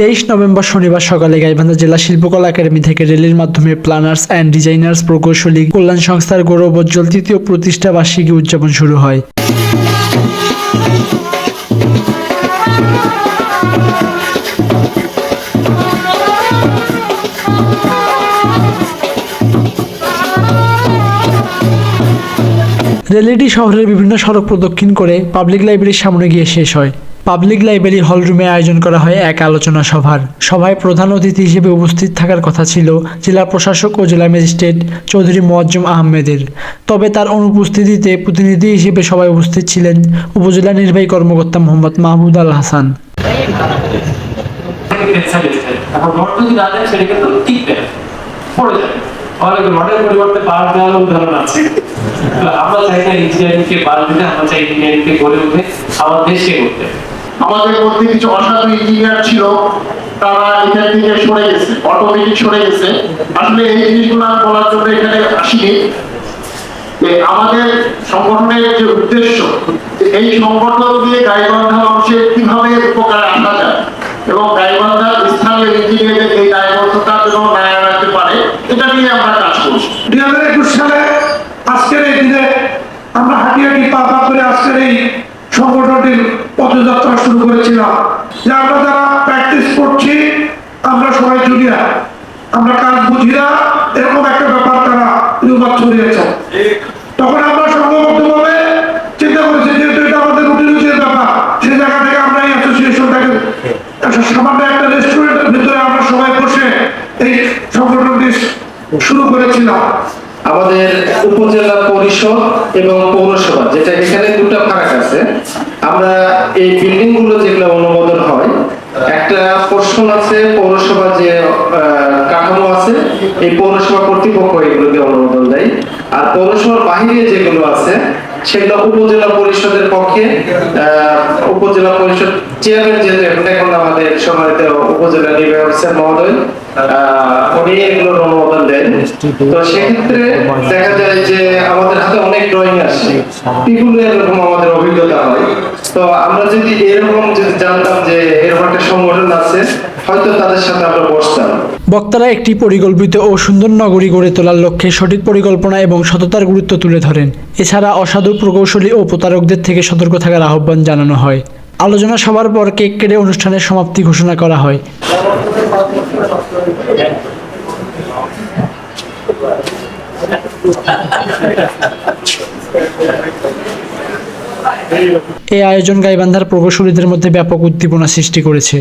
তেইশ নভেম্বর শনিবার সকালে গাইবান্ধা জেলা শিল্পকলা একাডেমি থেকে র্যালির মাধ্যমে প্ল্যানার্স অ্যান্ড ডিজাইনার্স প্রকৌশলী কল্যাণ সংস্থার গৌরবোজ্জ্বল তৃতীয় প্রতিষ্ঠা বার্ষিকী উদযাপন শুরু হয়। র্যালিটি শহরের বিভিন্ন সড়ক প্রদক্ষিণ করে পাবলিক লাইব্রেরির সামনে গিয়ে শেষ হয়। পাবলিক লাইব্রেরি হলরুমে আয়োজন করা হয় এক আলোচনা সভার। সভায় প্রধান অতিথি হিসেবে উপস্থিত থাকার কথা ছিল জেলা প্রশাসক ও জেলা ম্যাজিস্ট্রেট চৌধুরী মোয়াজ্জম আহমেদের। তবে তার অনুপস্থিতিতে প্রতিনিধি হিসেবে সবাই উপস্থিত ছিলেন উপজেলা নির্বাহী কর্মকর্তা মোহাম্মদ মাহমুদ আল হাসান। আমরা চাই না ইঞ্জিনিয়ারিং কে বাদ দিতে, আমরা চাই ইঞ্জিনিয়ারিং কে গড়ে উঠে আমার দেশকে করতে আমাদের মধ্যে কিছু অসাধু ইঞ্জিনিয়ার ছিল, তারা এখান থেকে সরে গেছে অটোমেটিক সরে গেছে। আসলে এই জিনিসগুলো বলার জন্য এখানে আসিনি। আমাদের সংগঠনের যে উদ্দেশ্য এই সংগঠন দিয়ে গাইবান্ধা মানুষের কীভাবে উপকারে আসা যায় এবং গাইবান্ধা স্থানীয় ইঞ্জিনিয়ারদের এই দায়বদ্ধতা যেন নায়া রাখতে পারে, এটা নিয়ে আমরা কাজ করছি। দুই হাজার একুশ সালে আজকের এই দিনে আমরা হাঁটি হাঁটি পা করে আজকের এই শুরু করেছিলাম। যে আমরা যারা প্র্যাকটিস করছি, আমরা সবাই জুনিয়র আমরা কাজ বুঝি না, এরকম একটা ব্যাপার তারা দুবার ছড়িয়েছে তখন আমরা সংঘবদ্ধভাবে চিন্তা করেছি, যেহেতু এটা আমাদের রুটিনের ব্যাপার, সেই জায়গা থেকে আমরা এই অ্যাসোসিয়েশনটাকে সামান্য একটা রেস্টুরেন্টের ভিতরে আমরা সবাই বসে এই সংগঠনটি শুরু করেছিলাম। আমাদের উপজেলা পরিষদ এবং পৌরসভা, যেটা এখানে দুটা ভাগ আছে আমরা এই বিল্ডিংগুলো যেগুলো অনুমোদন হয়, একটা পোর্শন আছে পৌরসভা যে কাঠামো আছে, এই পৌরসভা কর্তৃপক্ষ এগুলোকে অনুমোদন দেয়। আর পৌরসভার বাহিরে যেগুলো আছে সেগুলো উপজেলা পরিষদের পক্ষে উপজেলা পরিষদ চেয়ারম্যান যেহেতু এখন এখন আমাদের সম্মানিত উপজেলা নির্বাহী মহোদয় উনি অনুমোদন দেন। তো সেক্ষেত্রে দেখা যায় যে আমাদের হাতে অনেক ড্রয়িং আসছে। বিভিন্ন এরকম আমাদের অভিজ্ঞতা হয়। তো আমরা যদি এরকম যদি জানতাম যে এরকম একটা সংগঠন আছে, হয়তো তাদের সাথে আমরা বসতাম। বক্তারা একটি পরিকল্পিত ও সুন্দর নগরী গড়ে তোলার লক্ষ্যে সঠিক পরিকল্পনা এবং সততার গুরুত্ব তুলে ধরেন। এছাড়া অসাধু প্রকৌশলী ও প্রতারকদের থেকে সতর্ক থাকার আহ্বান জানানো হয়। আলোচনা সবার পর কেক কেটে অনুষ্ঠানের সমাপ্তি ঘোষণা করা হয়। এই আয়োজন গাইবান্ধার প্রকৌশলীদের মধ্যে ব্যাপক উদ্দীপনা সৃষ্টি করেছে।